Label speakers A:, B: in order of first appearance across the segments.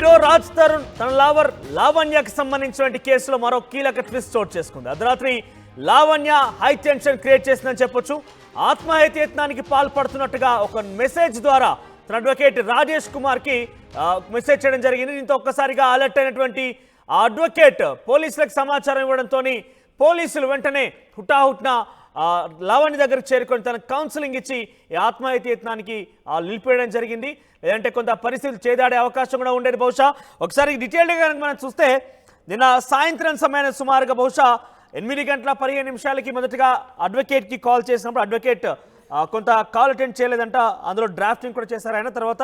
A: Hero Raj Tarun తన లావర్ లావణ్యకు సంబంధించినటువంటి కేసులో మరో కీలక ట్విస్ట్ చోటు చేసుకుంది. అర్ధరాత్రి లావణ్య హై టెన్షన్ క్రియేట్ చేసిందని చెప్పొచ్చు. ఆత్మహత్య యత్నానికి పాల్పడుతున్నట్టుగా ఒక మెసేజ్ ద్వారా తన అడ్వకేట్ రాజేష్ కుమార్కి మెసేజ్ చేయడం జరిగింది. దీంతో ఒక్కసారిగా అలర్ట్ అయినటువంటి ఆ అడ్వకేట్ పోలీసులకు సమాచారం ఇవ్వడంతో పోలీసులు వెంటనే హుటాహుట్న లావణ్య దగ్గరకు చేరుకొని తన కౌన్సిలింగ్ ఇచ్చి ఈ ఆత్మహత్య యత్నానికి నిలిపేయడం జరిగింది. లేదంటే కొంత పరిస్థితులు చేదాడే అవకాశం కూడా ఉండేది బహుశా. ఒకసారి డీటెయిల్గా కనుక మనం చూస్తే నిన్న సాయంత్రం సమయాన్ని సుమారుగా బహుశా ఎనిమిది గంటల పదిహేను నిమిషాలకి మొదటగా అడ్వకేట్కి కాల్ చేసినప్పుడు అడ్వకేట్ కొంత కాల్ అటెండ్ చేయలేదంట. అందులో డ్రాఫ్టింగ్ కూడా చేశారు ఆయన. తర్వాత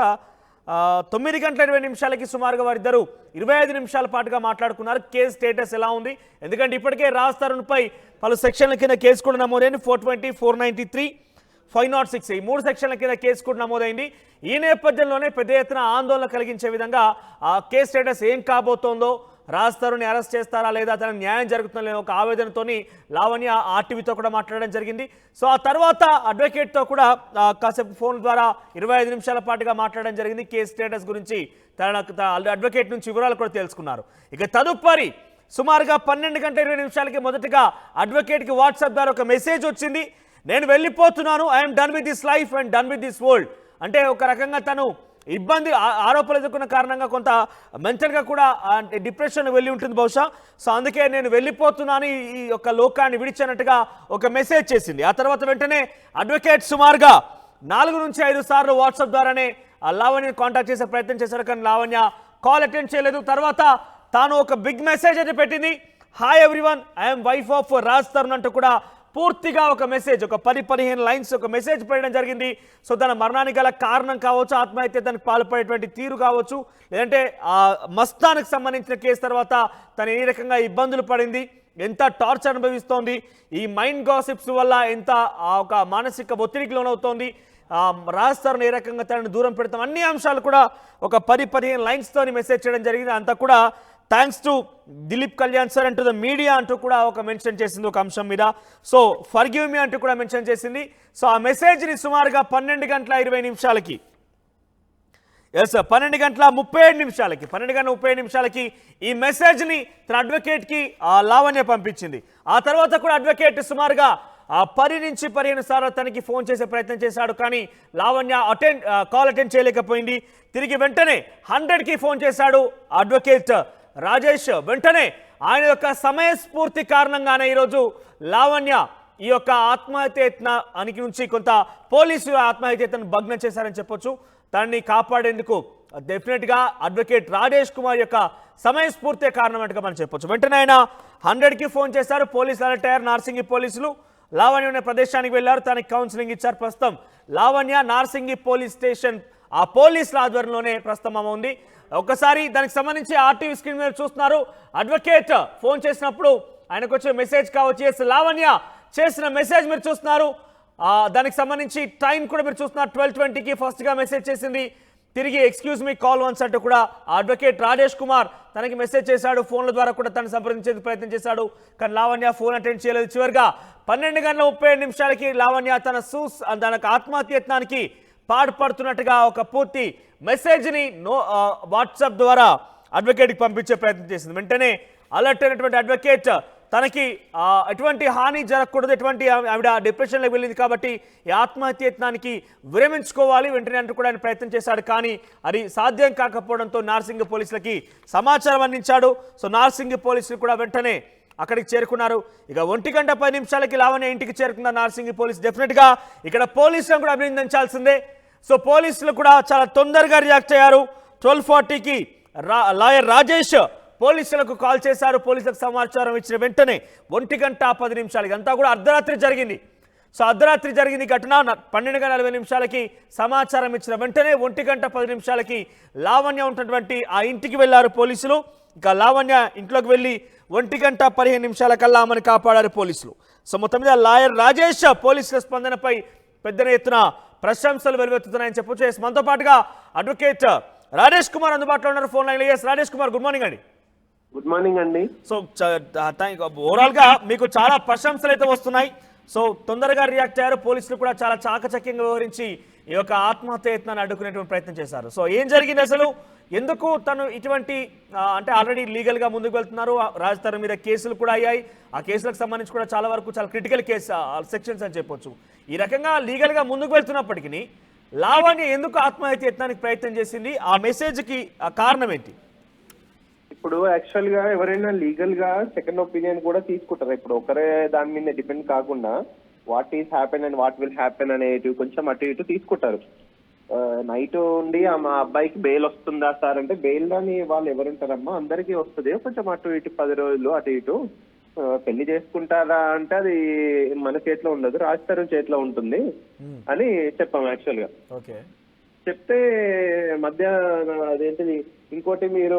A: తొమ్మిది గంటల ఇరవై నిమిషాలకి సుమారుగా వారిద్దరు ఇరవై ఐదు నిమిషాల పాటుగా మాట్లాడుకున్నారు. కేసు స్టేటస్ ఎలా ఉంది? ఎందుకంటే ఇప్పటికే రాజ్ తరుణ్పై పలు సెక్షన్ల కింద కేసు కూడా నమోదైంది. Four twenty four ninety three five naught six ఈ మూడు సెక్షన్ల కింద కేసు కూడా నమోదైంది. ఈ నేపథ్యంలోనే పెద్ద ఎత్తున ఆందోళన కలిగించే విధంగా ఆ కేసు స్టేటస్ ఏం కాబోతోందో రాజ్ తరుణ్ని అరెస్ట్ చేస్తారా లేదా తన న్యాయం జరుగుతుందో లేదో ఒక ఆవేదనతోని లావణ్య ఆర్టీవీతో కూడా మాట్లాడడం జరిగింది. సో ఆ తర్వాత అడ్వకేట్తో కూడా కాసేపు ఫోన్ ద్వారా ఇరవై ఐదు నిమిషాల పాటుగా మాట్లాడడం జరిగింది. కేసు స్టేటస్ గురించి తన తన అడ్వకేట్ నుంచి వివరాలు కూడా తెలుసుకున్నారు. ఇక తదుపరి సుమారుగా పన్నెండు గంటల ఇరవై నిమిషాలకి మొదటగా అడ్వకేట్కి వాట్సాప్ ద్వారా ఒక మెసేజ్ వచ్చింది. నేను వెళ్ళిపోతున్నాను I'm done with this life and done with this world అంటే ఒక రకంగా తను ఇబ్బంది ఆ- ఆరోపణలు ఎదుర్కొన్న కారణంగా కొంత మెంటల్గా కూడా అంటే డిప్రెషన్ వెళ్ళి ఉంటుంది బహుశా. సో అందుకే నేను వెళ్ళిపోతున్నాను ఈ- యొక్క లోకాన్ని విడిచినట్టుగా ఒక మెసేజ్ చేసింది. ఆ తర్వాత వెంటనే అడ్వకేట్ సుమారుగా నాలుగు నుంచి ఐదు సార్లు వాట్సాప్ ద్వారానే ఆ లావణ్యని కాంటాక్ట్ చేసే ప్రయత్నం చేశారు. కానీ లావణ్య కాల్ అటెండ్ చేయలేదు. తర్వాత తాను ఒక బిగ్ మెసేజ్ అయితే పెట్టింది. Hi everyone I'm wife of Raj Tarun అంటూ కూడా పూర్తిగా ఒక మెసేజ్ ఒక పది పదిహేను లైన్స్ ఒక మెసేజ్ పెట్టడం జరిగింది. సో తన మరణానికి గల కారణం కావచ్చు ఆత్మహత్య తనకు పాల్పడేటువంటి తీరు కావచ్చు లేదంటే ఆ మస్తానికి సంబంధించిన కేసు తర్వాత తను ఏ రకంగా ఇబ్బందులు పడింది ఎంత టార్చర్ అనుభవిస్తోంది ఈ మైండ్ గాసిప్స్ వల్ల ఎంత ఆ ఒక మానసిక ఒత్తిడికి లోనవుతోంది రాజస్థాన్ రాజ్ ఏ రకంగా తనని దూరం పెడతాం అన్ని అంశాలు కూడా ఒక పది పదిహేను లైన్స్తో మెసేజ్ చేయడం జరిగింది. అంతా కూడా thanks to Dilip Kalyan sir అంటూ ద మీడియా అంటూ కూడా ఒక మెన్షన్ చేసింది ఒక అంశం మీద. సో ఫర్గివ్ మీ అంటూ కూడా మెన్షన్ చేసింది. సో ఆ మెసేజ్ని సుమారుగా పన్నెండు గంటల ఇరవై నిమిషాలకి. ఎస్ పన్నెండు గంటల ముప్పై ఏడు నిమిషాలకి. పన్నెండు గంటల ముప్పై ఏడు నిమిషాలకి ఈ మెసేజ్ని తన అడ్వకేట్కి లావణ్య పంపించింది. ఆ తర్వాత కూడా అడ్వకేట్ సుమారుగా ఆ పది నుంచి పదిహేను సార్లు తనకి ఫోన్ చేసే ప్రయత్నం చేశాడు. కానీ లావణ్య అటెండ్ కాల్ అటెండ్ చేయలేకపోయింది. తిరిగి వెంటనే హండ్రెడ్కి ఫోన్ చేశాడు అడ్వకేట్ రాజేష్ వెంటనే ఆయన యొక్క సమయస్ఫూర్తి కారణంగానే ఈరోజు లావణ్య ఈ యొక్క ఆత్మహత్య యత్నానికి నుంచి కొంత పోలీసులు ఆత్మహత్య యత్నం భగ్నం చేశారని చెప్పొచ్చు. తనని కాపాడేందుకు డెఫినెట్గా అడ్వకేట్ రాజేష్ కుమార్ యొక్క సమయస్ఫూర్తే కారణం అంటగా మనం చెప్పొచ్చు. వెంటనే ఆయన హండ్రెడ్కి ఫోన్ చేశారు. పోలీసులు అలర్ట్ అయ్యారు. నార్సింగి పోలీసులు లావణ్య ఉన్న ప్రదేశానికి వెళ్ళారు. తనకి కౌన్సిలింగ్ ఇచ్చారు. ప్రస్తుతం లావణ్య నార్సింగి పోలీస్ స్టేషన్ ఆ పోలీసుల ఆధ్వర్యంలోనే ప్రస్తుతం ఉంది. ఒకసారి దానికి సంబంధించి ఆర్టీవీ స్క్రీన్ మీద చూస్తున్నారు. అడ్వకేట్ ఫోన్ చేసినప్పుడు ఆయనకు వచ్చిన మెసేజ్ కావచ్చు ఎస్ లావణ్య చేసిన మెసేజ్ మీరు చూస్తున్నారు. దానికి సంబంధించి టైం కూడా మీరు చూస్తున్నారు. ట్వెల్వ్ ట్వంటీకి ఫస్ట్గా మెసేజ్ చేసింది. తిరిగి ఎక్స్క్యూజ్ మీ కాల్ వన్స్ అంటూ కూడా ఆ అడ్వకేట్ రాజేష్ కుమార్ తనకి మెసేజ్ చేశాడు. ఫోన్ల ద్వారా కూడా తను సంప్రదించేందుకు ప్రయత్నం చేశాడు. కానీ లావణ్య ఫోన్ అటెండ్ చేయలేదు. చివరిగా పన్నెండు గంటల ముప్పై నిమిషాలకి లావణ్య తన సూస్ తనకు ఆత్మహత్య పాడుపడుతున్నట్టుగా ఒక పూర్తి మెసేజ్ని నో వాట్సాప్ ద్వారా అడ్వకేట్కి పంపించే ప్రయత్నం చేసింది. వెంటనే అలర్ట్ అయినటువంటి అడ్వకేట్ తనకి ఎటువంటి హాని జరగకూడదు ఎటువంటి ఆవిడ డిప్రెషన్లోకి వెళ్ళింది కాబట్టి ఈ ఆత్మహత్య యత్నానికి విరమించుకోవాలి. వెంటనే అంటూ కూడా ఆయన ప్రయత్నం చేశాడు. కానీ అది సాధ్యం కాకపోవడంతో నార్సింగ్ పోలీసులకి సమాచారం అందించాడు. సో నార్సింగ్ పోలీసులు కూడా వెంటనే అక్కడికి చేరుకున్నారు. ఇక ఒంటి గంట పది నిమిషాలకి లావణ్య ఇంటికి చేరుకున్న నార్సింగ్ పోలీస్ డెఫినెట్గా ఇక్కడ పోలీసులను కూడా అభినందించాల్సిందే. సో పోలీసులు కూడా చాలా తొందరగా రియాక్ట్ అయ్యారు. ట్వెల్వ్ ఫార్టీకి రా లాయర్ రాజేష్ పోలీసులకు కాల్ చేశారు. పోలీసులకు సమాచారం ఇచ్చిన వెంటనే ఒంటి గంట పది నిమిషాలకి అంతా కూడా అర్ధరాత్రి జరిగింది. సో అర్ధరాత్రి జరిగింది ఘటన పన్నెండుగా పన్నెండు నలభై నిమిషాలకి సమాచారం ఇచ్చిన వెంటనే ఒంటి గంట పది నిమిషాలకి లావణ్య ఉన్నటువంటి ఆ ఇంటికి వెళ్ళారు పోలీసులు. ఇక లావణ్య ఇంట్లోకి వెళ్ళి ఒంటి గంట పదిహేను నిమిషాల కల్లా ఆమెను కాపాడారు పోలీసులు. సో మొత్తం మీద లాయర్ రాజేష్ పోలీసుల స్పందనపై పెద్ద ఎత్తున ప్రశంసలు వెలువెత్తుతున్నాయని చెప్పొచ్చు ఎస్ మనతో పాటుగా అడ్వకేట్ రాజేష్ కుమార్ అందుబాటులో ఉన్నారు. ఫోన్ లైన్లో S Rajesh Kumar good morning అండి.
B: గుడ్ మార్నింగ్ అండి.
A: సో ఓవరాల్గా మీకు చాలా ప్రశంసలు అయితే వస్తున్నాయి. సో తొందరగా రియాక్ట్ అయ్యారు. పోలీసులు కూడా చాలా చాకచక్యంగా వ్యవహరించి ఈ యొక్క ఆత్మహత్య యత్నాన్ని అడ్డుకునేటువంటి ప్రయత్నం చేశారు. సో ఏం జరిగింది అసలు? ఎందుకు తను ఇటువంటి అంటే ఆల్రెడీ లీగల్గా ముందుకు వెళ్తున్నారు? రాజధాని మీద కేసులు కూడా అయ్యాయి. ఆ కేసులకు సంబంధించి కూడా చాలా వరకు చాలా క్రిటికల్ కేసు సెక్షన్స్ అని చెప్పొచ్చు. ఈ రకంగా లీగల్గా ముందుకు వెళ్తున్నప్పటికీ లావణ్య ఎందుకు ఆత్మహత్య యత్నానికి ప్రయత్నం చేసింది? ఆ మెసేజ్కి కారణం ఏంటి?
B: ఇప్పుడు యాక్చువల్గా ఎవరైనా లీగల్గా సెకండ్ ఒపీనియన్ కూడా తీసుకుంటారు? ఇప్పుడు ఒకరే దాని మీద డిపెండ్ కాకుండా what is happen and what will happen అనేటివి కొంచెం అటు ఇటు తీసుకుంటారు. నైట్ ఉండి ఆ మా అబ్బాయికి బెయిల్ వస్తుందా సార్ అంటే బెయిల్ అని వాళ్ళు ఎవరుంటారమ్మా? అందరికీ వస్తుంది. కొంచెం అటు ఇటు పది రోజులు అటు ఇటు పెళ్ళి చేసుకుంటారా అంటే అది మన చేతిలో ఉండదు. రాజస్థాన్ చేతిలో ఉంటుంది అని చెప్పాం
A: యాక్చువల్గా.
B: చెప్తే మధ్య అదేంటిది ఇంకోటి మీరు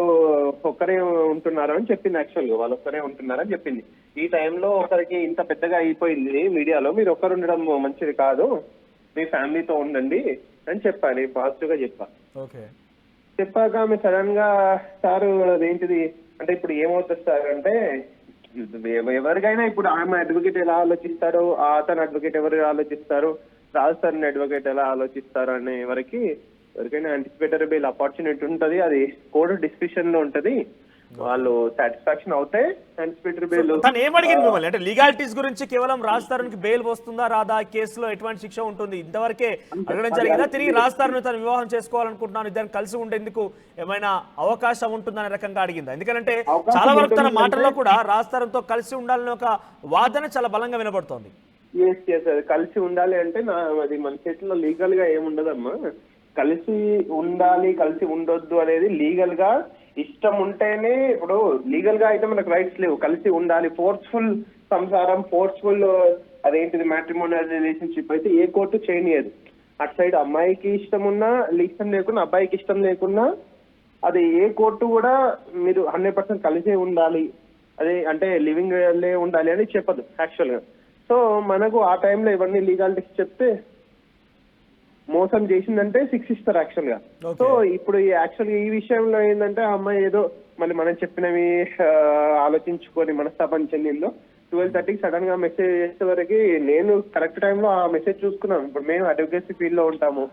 B: ఒక్కరే ఉంటున్నారు అని చెప్పింది యాక్చువల్గా వాళ్ళు ఒక్కరే ఉంటున్నారని చెప్పింది. ఈ టైంలో ఒకరికి ఇంత పెద్దగా అయిపోయింది మీడియాలో మీరు ఒక్కరు ఉండడం మంచిది కాదు మీ ఫ్యామిలీతో ఉండండి అని చెప్పాను పాజిటివ్గా చెప్పా.
A: ఓకే.
B: చెప్పాక ఆమె సడన్గా సార్ అదేంటిది అంటే ఇప్పుడు ఏమవుతుంది సార్ అంటే ఎవ- ఎవరికైనా ఇప్పుడు ఆమె అడ్వకేట్ ఎలా ఆలోచిస్తారో ఆ అతను అడ్వకేట్ ఎవరు ఆలోచిస్తారు రాజు సార్ అడ్వకేట్ ఎలా ఆలోచిస్తారు అనే వరకు ఎవరికైనా యాంటిసిపేటరీ బెయిల్ ఆపర్చునిటీ ఉంటది. అది కోర్టు డిస్క్రిప్షన్లో ఉంటది. వాళ్ళు సాటిస్ఫాక్షన్ అవుతే యాంటిసిపేటరీ బెయిల్
A: తను ఏమడిగింది మిమ్మల్ని? అంటే లీగాలిటీస్ గురించి కేవలం రాజ్ తరుణ్కి బెయిల్ వస్తుందా రాదా? కేసులో ఎటువంటి శిక్ష ఉంటుంది? ఇంతవరకే అడగడం జరిగిందా? తిరిగి రాజ్ తరుణ్ తను వివాహం చేసుకోవాలనుకుంటున్నాను. ఇద్దరు కలిసి ఉండేందుకు ఏమైనా అవకాశం ఉంటుందనే రకంగా అడిగిందా? ఎందుకంటే చాలా వరకు తన మాటల్లో కూడా రాజ్ తరుణ్తో కలిసి ఉండాలనే ఒక వాదన చాలా బలంగా వినబడుతోంది.
B: ఎస్ ఎస్ అది కలిసి ఉండాలి అంటే నా అది మన చేతిలో లీగల్గా ఏముండదమ్మా కలిసి ఉండాలి కలిసి ఉండొద్దు అనేది లీగల్గా ఇష్టం ఉంటేనే ఇప్పుడు లీగల్గా అయితే మనకు రైట్స్ లేవు. కలిసి ఉండాలి ఫోర్స్ఫుల్ సంసారం ఫోర్స్ఫుల్ అదేంటిది మ్యాట్రిమోనియల్ రిలేషన్షిప్ అయితే ఏ కోర్టు చేయనియదు. అటు సైడ్ అమ్మాయికి ఇష్టం ఉన్నా ఇష్టం లేకున్నా అబ్బాయికి ఇష్టం లేకున్నా అది ఏ కోర్టు కూడా మీరు హండ్రెడ్ పర్సెంట్ కలిసే ఉండాలి. అదే అంటే లివింగ్ ఉండాలి అని చెప్పదు యాక్చువల్గా. సో మనకు ఆ టైంలో ఇవన్నీ లీగాలిటీస్ చెప్తే మోసం చేసిందంటే సిక్స్ ఇస్తారు
A: యాక్చువల్గా.
B: సో ఇప్పుడు ఈ యాక్చువల్గా ఈ విషయంలో ఏంటంటే ఆ అమ్మాయి ఏదో మళ్ళీ మనం చెప్పినవి ఆలోచించుకొని మనస్తాపం చెందిందో ట్వెల్వ్ థర్టీకి సడన్గా మెసేజ్ చేసే వరకు నేను కరెక్ట్ టైంలో ఆ మెసేజ్ చూసుకున్నాం. ఇప్పుడు మేము అడ్వకేసీ ఫీల్డ్లో ఉంటాము.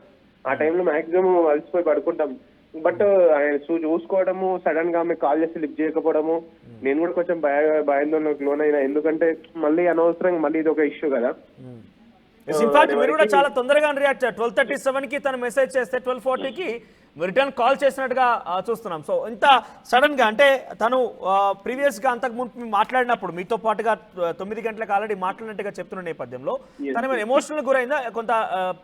B: ఆ టైంలో మాక్సిమం అలసిపోయి పడుకుంటాం. బట్ ఆయన చూసుకోవడము సడన్గా ఆమె కాల్ చేసి లిఫ్ట్ చేయకపోవడము నేను కూడా కొంచెం భయ భయాందోళనకు లోనైనా. ఎందుకంటే మళ్ళీ అనవసరంగా మళ్ళీ ఇది ఒక ఇష్యూ కదా.
A: ఇన్ఫాక్ట్ మీరు కూడా చాలా తొందరగా రియాక్ట్ ట్వెల్వ్ థర్టీ సెవెన్కి తను మెసేజ్ చేస్తే ట్వెల్వ్ ఫోర్టీకి రిటర్న్ కాల్ చేసినట్టుగా చూస్తున్నాం. సో ఇంత సడన్గా అంటే తను ప్రీవియస్గా అంతకు ముందు మేము మాట్లాడినప్పుడు మీతో పాటుగా తొమ్మిది గంటలకు ఆల్రెడీ మాట్లాడినట్టుగా చెప్తున్న నేపథ్యంలో తను ఎమోషనల్ గురైందా? కొంత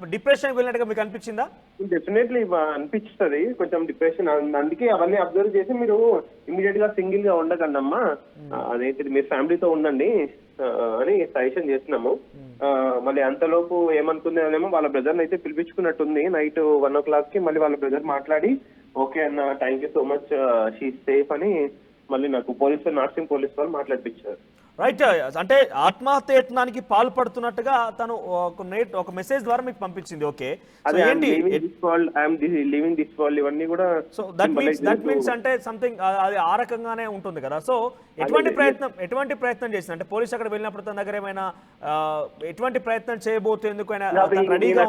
A: డిప్రెషన్ వెళ్ళినట్టుగా మీకు అనిపించిందా?
B: డెఫినెట్లీ అనిపిస్తుంది. కొంచెం డిప్రెషన్ అందుకే అవన్నీ అబ్జర్వ్ చేసి మీరు ఇమీడియట్గా సింగిల్గా ఉండకండి అమ్మా అదేంటిది మీరు ఫ్యామిలీతో ఉండండి. అని సజెషన్ చేస్తున్నాము. ఆ, మళ్ళీ అంతలోపు ఏమనుకుంది అనేమో వాళ్ళ బ్రదర్ అయితే పిలిపించుకున్నట్టుంది. నైట్ వన్ ఓ క్లాక్కి మళ్ళీ వాళ్ళ బ్రదర్ మాట్లాడి ఓకే అన్న thank you so much she safe అని మళ్ళీ నాకు పోలీసు నర్సింగ్ పోలీస్ వాళ్ళు మాట్లాడిపించారు.
A: రైట్ అంటే ఆత్మహత్య యత్నానికి పాల్పడుతున్నట్టుగా తను ఒక నేట్ ఒక మెసేజ్ ద్వారా మీకు పంపించింది. ఓకే ఏంటి?
B: లివింగ్ దిస్ వరల్డ్ ఇవన్నీ కూడా
A: so that means that means అంటే సంథింగ్ అది ఆ రకంగానే ఉంటుంది కదా. సో ఎటువంటి ప్రయత్నం ఎటువంటి ప్రయత్నం చేసింది అంటే పోలీస్ అక్కడ వెళ్ళినప్పుడు తన దగ్గర ఏమైనా ఎటువంటి ప్రయత్నం చేయబోతేందుకు రెడీగా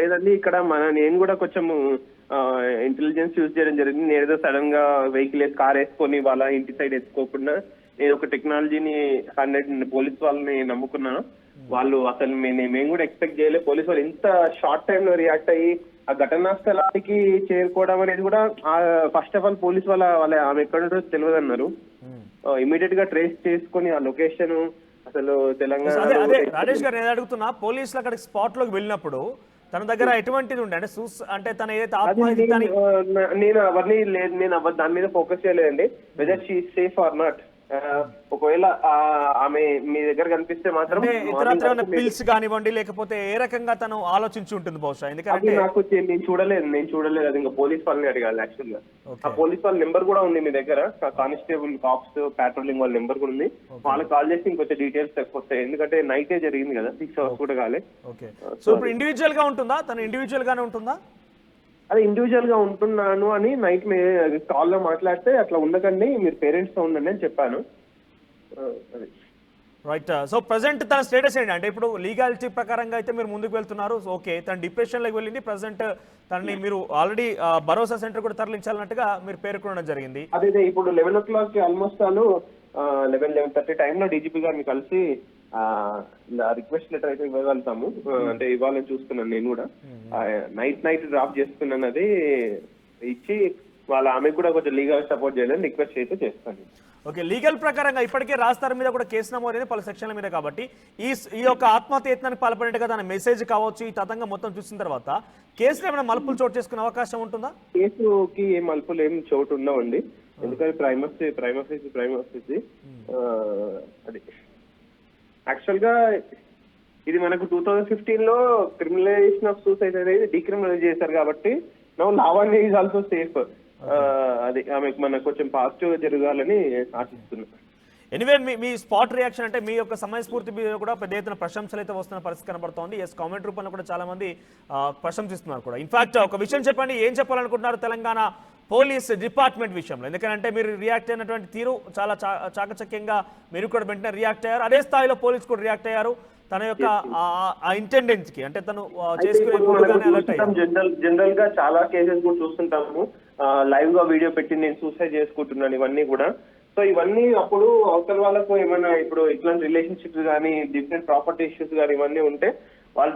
B: లేదండి. ఇక్కడ మన నేను కూడా కొంచెం ఇంటెలిజెన్స్ యూజ్ చేయడం జరిగింది. నేను ఏదో సడన్గా వెహికల్ కార్ వేసుకొని వాళ్ళ ఇంటి సైడ్ ఎత్తుకోకుండా నేను ఒక టెక్నాలజీని హండ్రెడ్ పోలీస్ వాళ్ళని నమ్ముకున్నాను. వాళ్ళు అసలు మేము కూడా ఎక్స్పెక్ట్ చేయలేదు పోలీస్ వాళ్ళు ఇంత షార్ట్ టైం లో రియాక్ట్ అయ్యి ఆ ఘటనా స్థలానికి చేరుకోవడం అనేది కూడా ఫస్ట్ ఆఫ్ ఆల్ పోలీస్ వాళ్ళ వాళ్ళ ఆమె ఎక్కడ తెలియదు అన్నారు ఇమీడియట్గా ట్రేస్ చేసుకొని ఆ లొకేషన్ అసలు తెలంగాణ
A: అదే రాజేష్ గారు నేను అడుగుతున్నా పోలీసులు అక్కడికి స్పాట్లోకి వెళ్ళినప్పుడు తన దగ్గర ఎటువంటిది ఉండే? అంటే సూస్ అంటే తన ఏదైతే ఆత్మహత్య
B: నేను, అవన్నీ లేదు నేను దాని మీద ఫోకస్ చేయలేదండి. Whether she safe or not ఒకవేళ ఆమె మీ దగ్గర కనిపిస్తే మాత్రం
A: ఇతరత్ర పిల్స్ కానివ్వండి లేకపోతే ఏ రకంగా తను ఆలోచించి ఉంటుంది బహుశా? ఎందుకంటే
B: నాకు నేను చూడలేదు నేను చూడలేదు. అది ఇంకా పోలీస్ వాళ్ళని అడగాలి
A: యాక్చువల్గా.
B: ఆ పోలీస్ వాళ్ళ నెంబర్ కూడా ఉంది మీ దగ్గర. కానిస్టేబుల్ కాప్స్ పాట్రోలింగ్ వాళ్ళ నెంబర్ కూడా ఉంది. వాళ్ళకి కాల్ చేసి ఇంకొంచెం డీటెయిల్స్ వస్తాయి. ఎందుకంటే నైటే జరిగింది కదా సిక్స్ అవర్స్ కూడా కాలే.
A: ఓకే. సో ఇప్పుడు ఇండివిజువల్గా ఉంటుందా? తను ఇండివిజువల్ గానే ఉంటుందా?
B: అది ఇండివిజువల్గా ఉంటున్నాను అని నైట్ మీ కాల్లో మాట్లాడితే అట్లా ఉండకండి మీరు పేరెంట్స్తో ఉండండి అని చెప్పాను. అది.
A: రైట్ సో ప్రజెంట్ తన స్టేటస్ ఏంటి? అంటే ఇప్పుడు లీగాలిటీ ప్రకారంగా అయితే మీరు ముందుకు వెళ్తున్నారు ఓకే తన డిప్రెషన్లోకి వెళ్ళింది ప్రజెంట్ తనని మీరు ఆల్రెడీ భరోసా సెంటర్ కూడా తరలించాలన్నట్టుగా మీరు పేర్కొనడం జరిగింది.
B: అదే అదే ఇప్పుడు లెవెన్ ఓ క్లాక్ ఆల్మోస్ట్ వాళ్ళు లెవెన్ లెవెన్ థర్టీ టైంలో డీజీపీ గారిని కలిసి రిక్వెస్ట్ లెటర్ అయితే ఇవ్వగలుగుతాము. ఆ, అంటే ఇవ్వాలని చూస్తున్నాను నేను కూడా. నైట్ నైట్ డ్రాప్ చేస్తున్నాను అది ఇచ్చి వాళ్ళ ఆమెకు కూడా కొంచెం లీగల్ సపోర్ట్ చేయాలని రిక్వెస్ట్ అయితే చేస్తాను.
A: ఓకే లీగల్ ప్రకారంగా ఇప్పటికే రాస్తారు మీద కూడా కేసు నమోదైంది పలు సెక్షన్ల మీద కాబట్టి ఈ ఈ యొక్క ఆత్మహత్య యత్నానికి పాల్పడినట్టుగా తన మెసేజ్ కావచ్చు ఈ తతంగం మొత్తం చూసిన తర్వాత కేసులో ఏమైనా మలుపులు చోటు చేసుకునే అవకాశం ఉంటుందా?
B: కేసుకి ఏ మలుపులు ఏం చోటు ఉండవండి. ఎందుకంటే ప్రైమస్ ప్రైమస్ ప్రైమస్ అది. యాక్చువల్గా ఇది మనకు టూ థౌజండ్ ఫిఫ్టీన్లో క్రిమినలైజేషన్ ఆఫ్ సూసైడ్ అనేది డీక్రిమినలైజ్ చేశారు కాబట్టి no Lavanya is also safe. అది ఆమెకు మనకు కొంచెం పాజిటివ్ జరగాలని ఆశిస్తున్నా.
A: ఎనివే మీ మీ స్పాట్ రియాక్షన్ అంటే మీ యొక్క సమయస్ఫూర్తి మీద కూడా పెద్ద ఎత్తున ప్రశంసలు అయితే వస్తున్న పరిస్థితి కనబడుతోంది. ఎస్ కామెంట్ రూపంలో కూడా చాలా మంది ప్రశంసిస్తున్నారు కూడా. ఇన్ఫాక్ట్ ఒక విషయం చెప్పండి. ఏం చెప్పాలనుకుంటున్నారు తెలంగాణ పోలీస్ డిపార్ట్మెంట్ విషయంలో. ఎందుకంటే మీరు రియాక్ట్ అయినటువంటి తీరు చాలా చాకచక్యంగా మీరు కూడా వెంటనే రియాక్ట్ అయ్యారు. అదే స్థాయిలో పోలీస్ కూడా రియాక్ట్ అయ్యారు. తన యొక్క ఆ- ఇంటెండెన్స్కి అంటే తను చేసుకునే
B: జనరల్ జనరల్గా చాలా కేసెస్ కూడా చూస్తుంటాము. లైవ్గా వీడియో పెట్టి నేను సూసైడ్ చేసుకుంటున్నాను ఇవన్నీ కూడా. సో ఇవన్నీ అప్పుడు అవతల వాళ్ళకు ఏమైనా ఇప్పుడు ఇట్లాంటి రిలేషన్షిప్స్ కానీ డిఫరెంట్ ప్రాపర్టీ ఇష్యూస్ కానీ ఇవన్నీ ఉంటే వాళ్ళు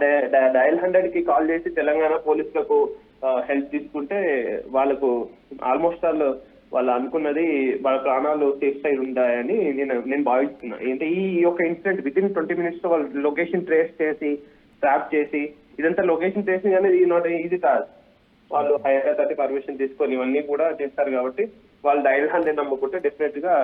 B: డయల్ హండ్రెడ్కి కాల్ చేసి తెలంగాణ పోలీసులకు హెల్ప్ తీసుకుంటే వాళ్ళకు ఆల్మోస్ట్ వాళ్ళు వాళ్ళు అనుకున్నది వాళ్ళ ప్రాణాలు సేఫ్ సైడ్ ఉంటాయని నేను నేను భావిస్తున్నా. అంటే ఈ యొక్క ఇన్సిడెంట్ విత్ ఇన్ ట్వంటీ మినిట్స్లో వాళ్ళు లొకేషన్ ట్రేస్ చేసి ట్రాప్ చేసి ఇదంతా లొకేషన్ ట్రేసింగ్ అనేది నాట్ ఈజీ కాదు. వాళ్ళు హైదరాబాద్ తోటి పర్మిషన్ తీసుకొని ఇవన్నీ కూడా చేస్తారు కాబట్టి వాళ్ళు డైల్ హండ్రెడ్ నమ్ముకుంటే డెఫినెట్గా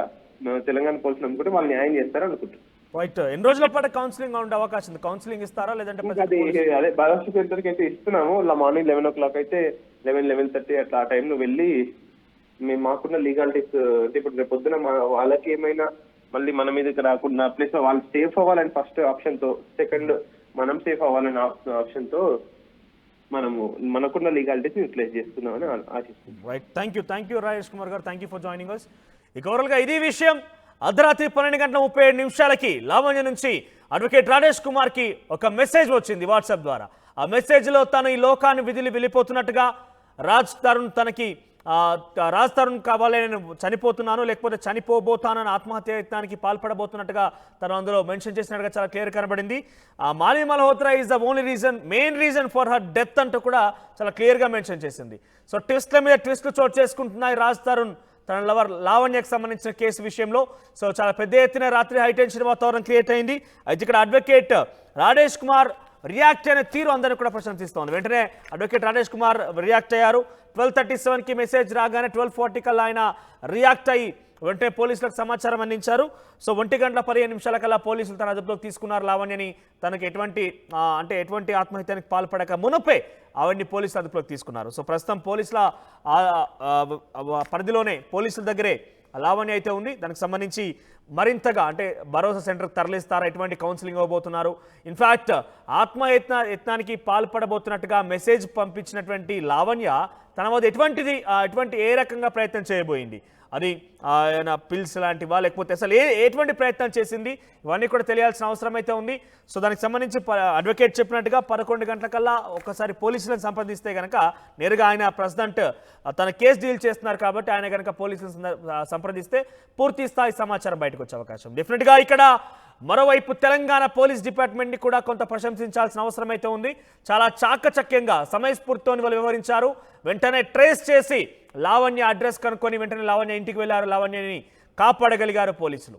B: తెలంగాణ పోలీసులు నమ్ముకుంటే వాళ్ళు న్యాయం చేస్తారు అనుకుంటున్నారు
A: రైట్ ఎన్ని రోజుల పాటు కౌన్సిలింగ్ ఉండే అవకాశం ఉంది? కౌన్సిలింగ్ ఇస్తారా లేదంటే
B: అది అదే భరోసా సెంటర్కి అయితే ఇస్తున్నాము. ఇలా మార్నింగ్ లెవెన్ ఓ క్లాక్ అయితే లెవెన్ లెవెన్ థర్టీ అట్లా ఆ టైంలో వెళ్ళి మేము మాకున్న లీగాలిటీస్ అంటే ఇప్పుడు రేపు పొద్దున వాళ్ళకి ఏమైనా మళ్ళీ మన మీదకి రాకుండా ప్లస్ వాళ్ళు సేఫ్ అవ్వాలని ఫస్ట్ ఆప్షన్తో సెకండ్ మనం సేఫ్ అవ్వాలని ఆప్షన్తో మనము మనకున్న లీగాలిటీస్ యూటిలైజ్ చేస్తున్నామని ఆశిస్తున్నాం.
A: Right thank you thank you Rajesh Kumar గారు. Thank you for joining us ఇక ఓవరాల్గా ఇది విషయం. అర్ధరాత్రి పన్నెండు గంటల ముప్పై ఏడు నిమిషాలకి లావణ్య నుంచి అడ్వకేట్ రాజేష్ కుమార్కి ఒక మెసేజ్ వచ్చింది వాట్సాప్ ద్వారా. ఆ మెసేజ్లో తను ఈ లోకాన్ని విధులు వెళ్ళిపోతున్నట్టుగా రాజ్ తరుణ్ తనకి రాజ్ తరుణ్ కావాలి నేను చనిపోతున్నాను లేకపోతే చనిపోబోతానని ఆత్మహత్య యత్నానికి పాల్పడబోతున్నట్టుగా తను అందులో మెన్షన్ చేసినట్టుగా చాలా క్లియర్ కనబడింది. ఆ Mali Malhotra is the only reason main reason for her death అంటూ కూడా చాలా క్లియర్గా మెన్షన్ చేసింది. సో ట్విస్ట్ల మీద ట్విస్ట్లు చోటు చేసుకుంటున్నాయి రాజ్ తరుణ్. తన లవర్ లావణ్యకు సంబంధించిన కేసు విషయంలో. సో చాలా పెద్ద ఎత్తున రాత్రి హైటెన్షన్ వాతావరణం క్రియేట్ అయింది. అయితే ఇక్కడ అడ్వకేట్ రాజేష్ కుమార్ రియాక్ట్ అయిన తీరు అందరినీ కూడా ప్రశంసిస్తోంది. వెంటనే అడ్వకేట్ రాజేష్ కుమార్ రియాక్ట్ అయ్యారు. ట్వెల్వ్ థర్టీ సెవెన్కి మెసేజ్ రాగానే ట్వెల్వ్ ఫార్టీ కల్లా ఆయన రియాక్ట్ అయ్యి వెంటనే పోలీసులకు సమాచారం అందించారు. సో ఒంటి గంటల పదిహేను నిమిషాల కల్లా పోలీసులు తన అదుపులోకి తీసుకున్నారు లావణ్యని. తనకు ఎటువంటి అంటే ఎటువంటి ఆత్మహత్యానికి పాల్పడక మునుపే ఆవిడ్ని పోలీసులు అదుపులోకి తీసుకున్నారు. సో ప్రస్తుతం పోలీసుల పరిధిలోనే పోలీసుల దగ్గరే లావణ్య అయితే ఉంది. దానికి సంబంధించి మరింతగా అంటే భరోసా సెంటర్కి తరలిస్తారా? ఎటువంటి కౌన్సిలింగ్ ఇవ్వబోతున్నారు? ఇన్ఫ్యాక్ట్ ఆత్మయత్న యత్నానికి పాల్పడబోతున్నట్టుగా మెసేజ్ పంపించినటువంటి లావణ్య తన వద్ద ఎటువంటిది ఎటువంటి ఏ రకంగా ప్రయత్నం చేయబోయింది? అది ఆయన ఏమైనా పిల్స్ లాంటివా? లేకపోతే అసలు ఏ ఎటువంటి ప్రయత్నం చేసింది? ఇవన్నీ కూడా తెలియాల్సిన అవసరం అయితే ఉంది. సో దానికి సంబంధించి ప- అడ్వకేట్ చెప్పినట్టుగా పదకొండు గంటలకల్లా ఒకసారి పోలీసులను సంప్రదిస్తే కనుక నేరుగా ఆయన ప్రెసిడెంట్ తన కేసు డీల్ చేస్తున్నారు కాబట్టి ఆయన కనుక పోలీసులను సంప్రదిస్తే పూర్తి స్థాయి సమాచారం బయట బయటకు వచ్చే అవకాశం డెఫినెట్గా ఇక్కడ మరోవైపు తెలంగాణ పోలీస్ డిపార్ట్మెంట్ని కూడా కొంత ప్రశంసించాల్సిన అవసరం అయితే ఉంది. చాలా చాకచక్యంగా సమయస్ఫూర్తితో వాళ్ళు వివరించారు. వెంటనే ట్రేస్ చేసి లావణ్య అడ్రస్ కనుక్కొని వెంటనే లావణ్య ఇంటికి వెళ్ళారు. లావణ్యని కాపాడగలిగారు పోలీసులు.